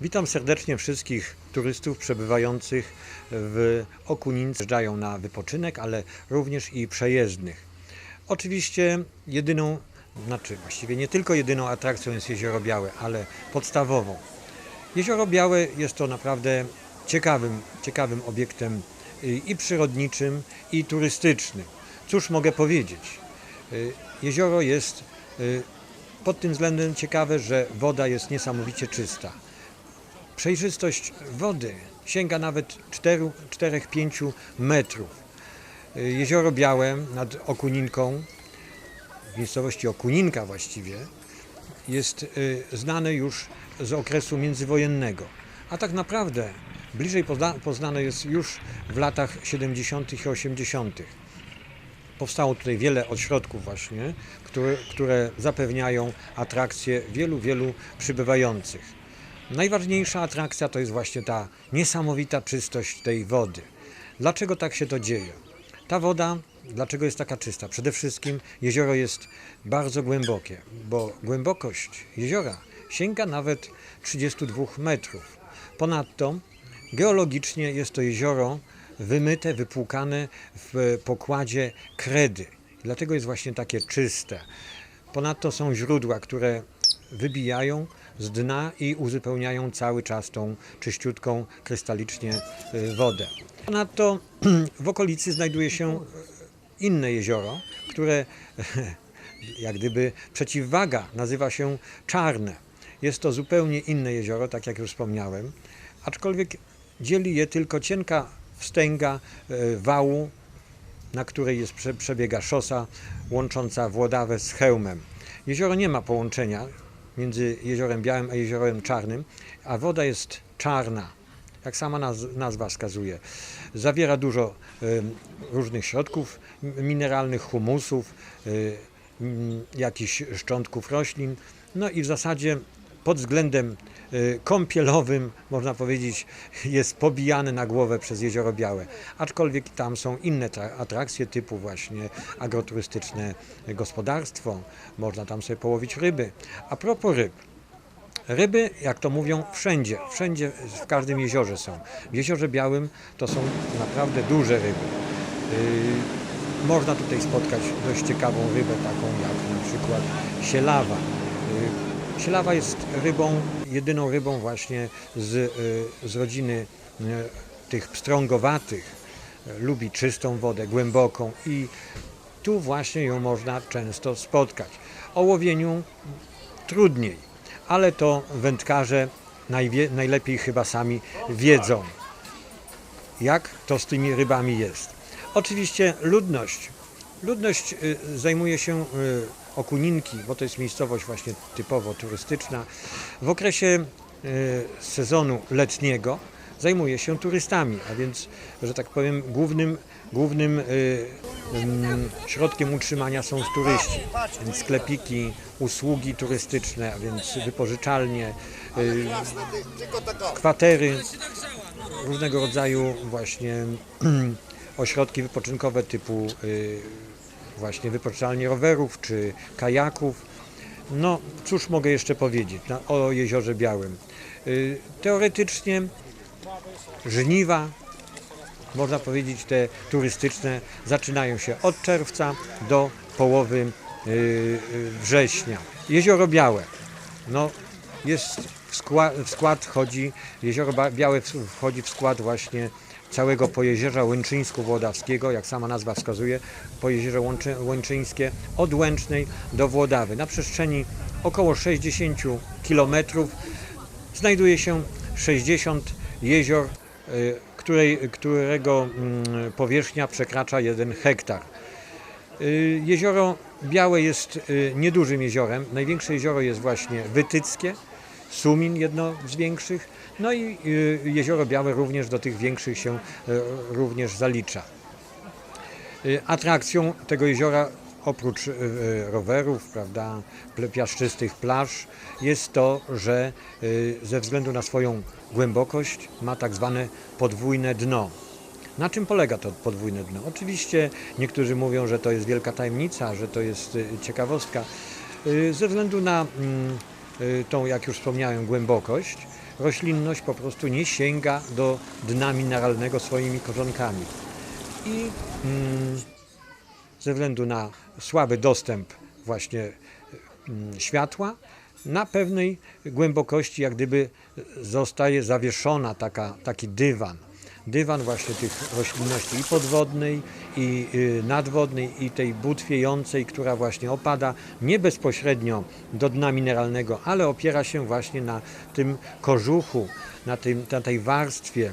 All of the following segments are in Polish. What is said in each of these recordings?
Witam serdecznie wszystkich turystów przebywających w Okunince. Jeżdżają na wypoczynek, ale również i przejezdnych. Oczywiście jedyną, znaczy właściwie nie tylko jedyną atrakcją jest Jezioro Białe, ale podstawową. Jezioro Białe jest to naprawdę ciekawym, ciekawym obiektem i przyrodniczym, i turystycznym. Cóż mogę powiedzieć? Y, Jezioro jest y, pod tym względem ciekawe, że woda jest niesamowicie czysta. Przejrzystość wody sięga nawet 4-5 metrów. Jezioro Białe nad Okuninką, w miejscowości Okuninka właściwie, jest y, znane już z okresu międzywojennego. A tak naprawdę bliżej pozna- poznane jest już w latach 70. i 80. Powstało tutaj wiele ośrodków właśnie, które, które zapewniają atrakcje wielu, wielu przybywających. Najważniejsza atrakcja to jest właśnie ta niesamowita czystość tej wody. Dlaczego tak się to dzieje? Ta woda, dlaczego jest taka czysta? Przede wszystkim jezioro jest bardzo głębokie, bo głębokość jeziora sięga nawet 32 metrów. Ponadto geologicznie jest to jezioro wymyte, wypłukane w pokładzie kredy. Dlatego jest właśnie takie czyste. Ponadto są źródła, które wybijają z dna i uzupełniają cały czas tą czyściutką, krystalicznie y, wodę. Ponadto w okolicy znajduje się inne jezioro, które jak gdyby przeciwwaga nazywa się Czarne. Jest to zupełnie inne jezioro, tak jak już wspomniałem, aczkolwiek dzieli je tylko cienka wstęga e, wału, na której jest, prze, przebiega szosa łącząca Włodawę z Chełmem. Jezioro nie ma połączenia między Jeziorem Białym a Jeziorem Czarnym, a woda jest czarna, jak sama naz- nazwa wskazuje. Zawiera dużo różnych środków mineralnych, humusów, y, jakichś szczątków roślin. No i w zasadzie pod względem y, kąpielowym, można powiedzieć, jest pobijany na głowę przez Jezioro Białe. Aczkolwiek tam są inne tra- atrakcje typu właśnie agroturystyczne gospodarstwo, można tam sobie połowić ryby. A propos ryb, Ryby, jak to mówią, wszędzie, wszędzie, w każdym jeziorze są. W Jeziorze Białym to są naprawdę duże ryby. Yy, można tutaj spotkać dość ciekawą rybę, taką jak na przykład sielawa. Yy, sielawa jest rybą, jedyną rybą właśnie z, yy, z rodziny yy, tych pstrągowatych. Lubi czystą wodę, głęboką i tu właśnie ją można często spotkać. O łowieniu trudniej, ale to wędkarze najlepiej chyba sami wiedzą, jak to z tymi rybami jest. Oczywiście ludność. Ludność y, zajmuje się y, Okuninki, bo to jest miejscowość właśnie typowo turystyczna. W okresie y, sezonu letniego zajmuje się turystami, a więc, że tak powiem, głównym, głównym y, ym, środkiem utrzymania są turyści. Więc sklepiki, usługi turystyczne, a więc wypożyczalnie, y, kwatery, różnego rodzaju właśnie ośrodki wypoczynkowe typu właśnie wypożyczalnie rowerów czy kajaków. No, cóż mogę jeszcze powiedzieć na, o Jeziorze Białym. Y, teoretycznie żniwa, można powiedzieć te turystyczne, zaczynają się od czerwca do połowy y, y, września. Jezioro Białe, no jest w skład, w skład wchodzi, Jezioro Białe wchodzi w skład właśnie całego pojezierza Łęczyńsko-Włodawskiego, jak sama nazwa wskazuje, pojezierze Łączy, Łęczyńskie od Łęcznej do Włodawy. Na przestrzeni około 60 kilometrów znajduje się 60 jezior, y, której, którego mm, powierzchnia przekracza 1 hektar. Y, Jezioro Białe jest y, niedużym jeziorem. Największe jezioro jest właśnie Wytyckie, Sumin, jedno z większych. No i y, Jezioro Białe również do tych większych się y, również zalicza. Y, Atrakcją tego jeziora oprócz rowerów, prawda, piaszczystych plaż jest to, że ze względu na swoją głębokość ma tak zwane podwójne dno. Na czym polega to podwójne dno? Oczywiście niektórzy mówią, że to jest wielka tajemnica, że to jest ciekawostka. Ze względu na mm, tą, jak już wspomniałem, głębokość, roślinność po prostu nie sięga do dna mineralnego swoimi korzonkami. I mm, ze względu na słaby dostęp właśnie mm, światła, na pewnej głębokości jak gdyby zostaje zawieszona taka, taki dywan. Dywan właśnie tych roślinności i podwodnej, i y, nadwodnej, i tej butwiejącej, która właśnie opada nie bezpośrednio do dna mineralnego, ale opiera się właśnie na tym kożuchu, na, tym, na tej warstwie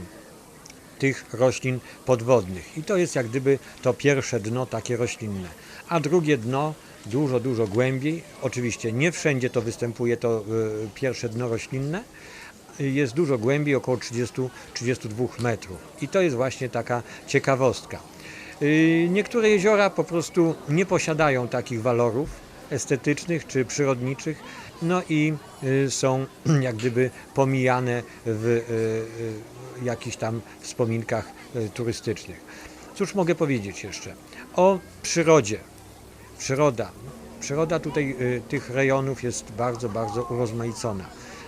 tych roślin podwodnych. I to jest jak gdyby to pierwsze dno takie roślinne. A drugie dno dużo, dużo głębiej. Oczywiście nie wszędzie to występuje to y, pierwsze dno roślinne. Jest dużo głębiej, około 30-32 metrów. I to jest właśnie taka ciekawostka. Y, Niektóre jeziora po prostu nie posiadają takich walorów estetycznych czy przyrodniczych, no i y, są jak gdyby pomijane w y, jakichś tam wspominkach turystycznych. Cóż mogę powiedzieć jeszcze? O przyrodzie. Przyroda. Przyroda tutaj tych rejonów jest bardzo, bardzo urozmaicona.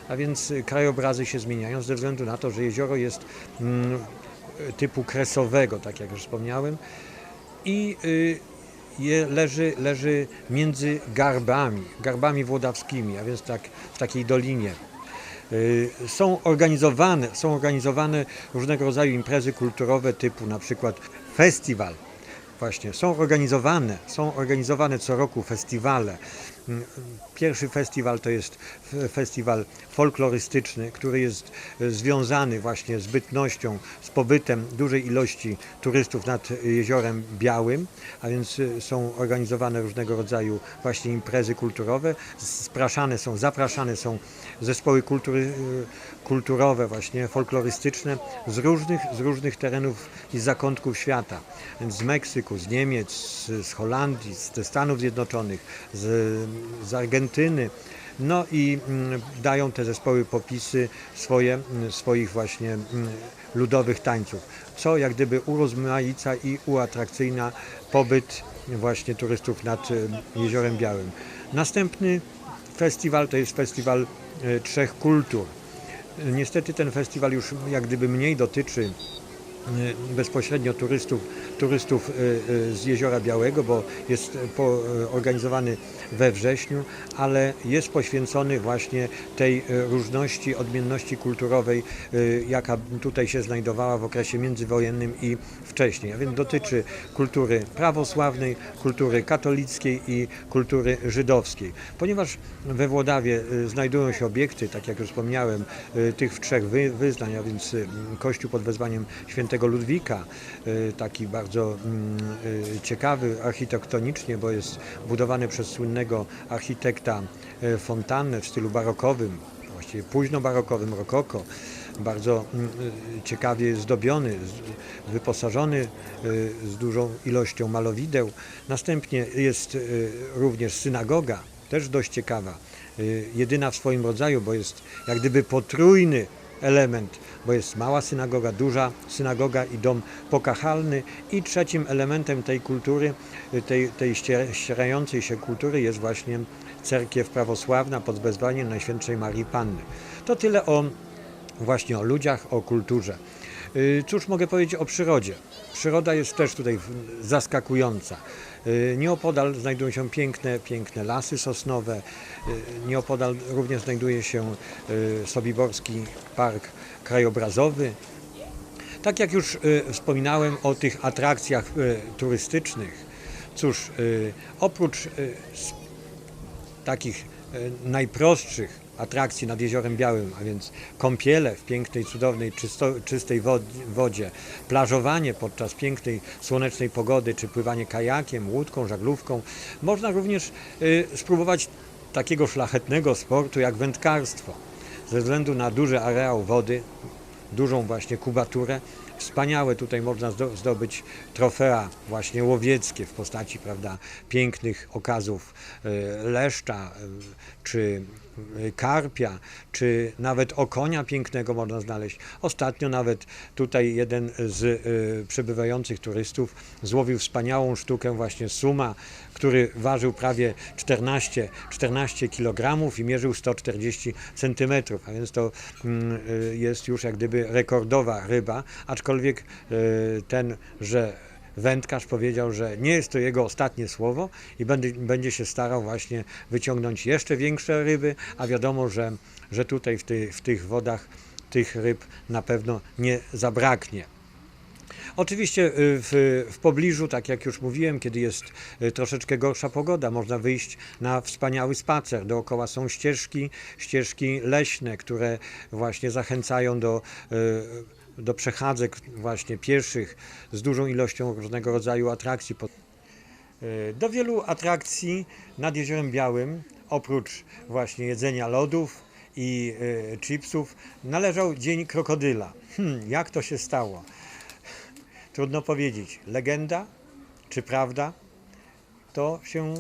A więc y, krajobrazy się zmieniają ze względu na to, że jezioro jest mm, typu kresowego, tak jak już wspomniałem, i y, je leży, leży między garbami, garbami włodawskimi, a więc tak w takiej dolinie. Y, Są organizowane, są organizowane różnego rodzaju imprezy kulturowe typu na przykład festiwal. Właśnie, są organizowane, są organizowane co roku festiwale. Pierwszy festiwal to jest festiwal folklorystyczny, który jest e, związany właśnie z bytnością, z pobytem dużej ilości turystów nad Jeziorem Białym, a więc e, są organizowane różnego rodzaju właśnie imprezy kulturowe. Spraszane są, zapraszane są zespoły kultury, e, kulturowe, właśnie folklorystyczne z różnych, z różnych terenów i zakątków świata. Więc z Meksyku, z Niemiec, z, Holandii, ze Stanów Zjednoczonych, z, z Argentyny. No i mm, dają te zespoły popisy swoje, mm, swoich właśnie mm, ludowych tańców, co jak gdyby urozmaica i uatrakcyjna pobyt właśnie turystów nad e, Jeziorem Białym. Następny festiwal to jest festiwal e, Trzech Kultur. Niestety ten festiwal już jak gdyby mniej dotyczy y, bezpośrednio turystów, turystów y, y, z Jeziora Białego, bo jest y, organizowany we wrześniu, ale jest poświęcony właśnie tej różności, odmienności kulturowej, jaka tutaj się znajdowała w okresie międzywojennym i wcześniej. A więc dotyczy kultury prawosławnej, kultury katolickiej i kultury żydowskiej. Ponieważ we Włodawie znajdują się obiekty, tak jak już wspomniałem, tych trzech wy, wyznań, a więc kościół pod wezwaniem świętego Ludwika, taki bardzo mm, y, ciekawy architektonicznie, bo jest budowany przez słynnego architekta y, Fontannę w stylu barokowym, właściwie późno-barokowym, rokoko. Bardzo mm, y, ciekawie zdobiony, wyposażony z dużą ilością malowideł. Następnie jest również synagoga, też dość ciekawa, jedyna w swoim rodzaju, bo jest jak gdyby potrójny element, bo jest mała synagoga, duża synagoga i dom pokachalny i trzecim elementem tej kultury, tej, tej ścier- ścierającej się kultury jest właśnie cerkiew prawosławna pod wezwaniem Najświętszej Marii Panny. To tyle o właśnie o ludziach, o kulturze. Y, Cóż mogę powiedzieć o przyrodzie? Przyroda jest też tutaj zaskakująca. Y, Nieopodal znajdują się piękne, piękne lasy sosnowe. Y, Nieopodal również znajduje się y, Sobiborski Park Krajobrazowy. Tak jak już wspominałem o tych atrakcjach turystycznych, cóż, oprócz takich najprostszych atrakcji nad Jeziorem Białym, a więc kąpiele w pięknej, cudownej, czysto, czystej wod- wodzie, plażowanie podczas pięknej, słonecznej pogody, czy pływanie kajakiem, łódką, żaglówką. Można również e, spróbować takiego szlachetnego sportu jak wędkarstwo. Ze względu na duży areał wody, dużą właśnie kubaturę, wspaniałe. Tutaj można zdo- zdobyć trofea właśnie łowieckie w postaci prawda, pięknych okazów e, leszcza e, czy karpia, czy nawet okonia pięknego można znaleźć. Ostatnio nawet tutaj jeden z e, przebywających turystów złowił wspaniałą sztukę właśnie suma, który ważył prawie 14, 14 kg i mierzył 140 cm, a więc to mm, y, jest już jak gdyby rekordowa ryba, aczkolwiek y, ten, że wędkarz powiedział, że nie jest to jego ostatnie słowo i będzie, będzie się starał właśnie wyciągnąć jeszcze większe ryby, a wiadomo, że, że tutaj w, ty, w tych wodach tych ryb na pewno nie zabraknie. Oczywiście y, w, w pobliżu, tak jak już mówiłem, kiedy jest y, troszeczkę gorsza pogoda, można wyjść na wspaniały spacer. Dookoła są ścieżki, ścieżki leśne, które właśnie zachęcają do, y, do przechadzek właśnie pieszych z dużą ilością różnego rodzaju atrakcji. Y, Do wielu atrakcji nad Jeziorem Białym, oprócz właśnie jedzenia lodów i y, chipsów, należał Dzień Krokodyla. Hmm, jak to się stało? Trudno powiedzieć, legenda czy prawda, to się,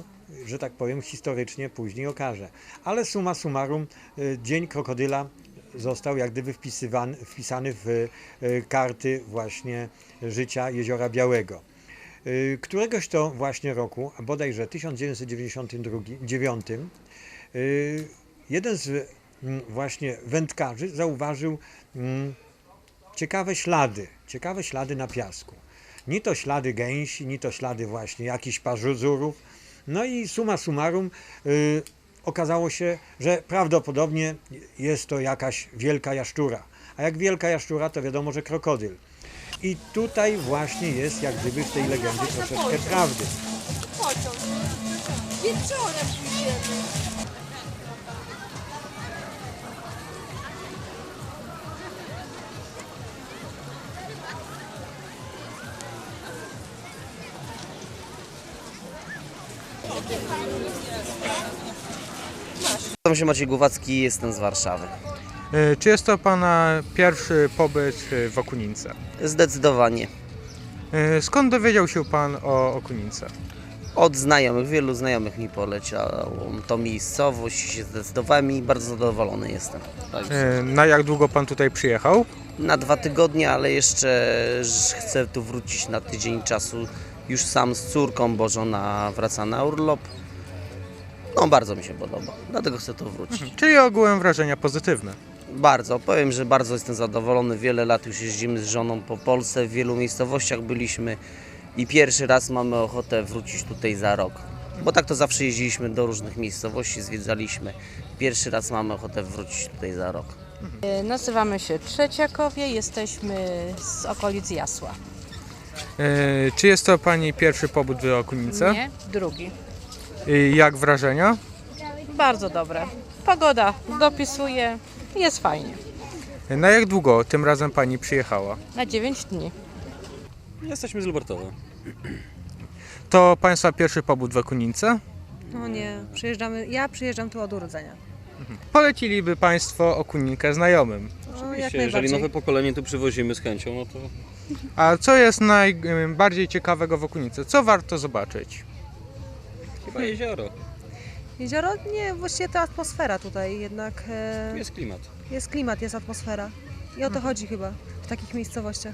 że tak powiem, historycznie później okaże. Ale summa summarum, y, Dzień Krokodyla został jak gdyby wpisywany, wpisany w y, karty właśnie życia Jeziora Białego. Y, Któregoś to właśnie roku, bodajże 1999, y, jeden z właśnie wędkarzy zauważył ciekawe ślady, ciekawe ślady na piasku. Ni to ślady gęsi, ni to ślady właśnie jakichś parzuzurów. No i summa summarum okazało się, że prawdopodobnie jest to jakaś wielka jaszczura. A jak wielka jaszczura, to wiadomo, że krokodyl. I tutaj właśnie jest jak gdyby w tej legendzie troszeczkę prawdy. pociąg. Wieczorem pójdziemy. Nazywam się Maciej Głowacki, jestem z Warszawy. E, Czy jest to Pana pierwszy pobyt e, w Okunince? Zdecydowanie. E, Skąd dowiedział się Pan o Okunince? Od znajomych, wielu znajomych mi poleciało tą miejscowość, się zdecydowałem i bardzo zadowolony jestem. Na jak długo Pan tutaj przyjechał? Na dwa tygodnie, ale jeszcze chcę tu wrócić na tydzień czasu. Już sam z córką, bo żona wraca na urlop. No bardzo mi się podoba, dlatego chcę tu wrócić. Czyli ogółem wrażenia pozytywne. Bardzo, powiem, że bardzo jestem zadowolony. Wiele lat już jeździmy z żoną po Polsce, w wielu miejscowościach byliśmy i pierwszy raz mamy ochotę wrócić tutaj za rok. Bo tak to zawsze jeździliśmy do różnych miejscowości, zwiedzaliśmy. Pierwszy raz mamy ochotę wrócić tutaj za rok. E, Nazywamy się Trzeciakowie, jesteśmy z okolic Jasła. E, Czy jest to Pani pierwszy pobyt w Okunince? Nie, drugi. I Jak wrażenia? Bardzo dobre. Pogoda dopisuje, jest fajnie. Na jak długo tym razem Pani przyjechała? Na 9 dni. Jesteśmy z Lubartowa. To Państwa pierwszy pobyt w Okunince? No nie, przyjeżdżamy, ja przyjeżdżam tu od urodzenia. Poleciliby Państwo Okuninkę znajomym. Oczywiście, jeżeli nowe pokolenie tu przywozimy z chęcią, no to A co jest najbardziej ciekawego w Okunince? Co warto zobaczyć? Chyba jezioro. Jezioro, nie, właściwie to atmosfera tutaj jednak. E, jest klimat. jest klimat, jest atmosfera. I o to Mhm. chodzi chyba w takich miejscowościach.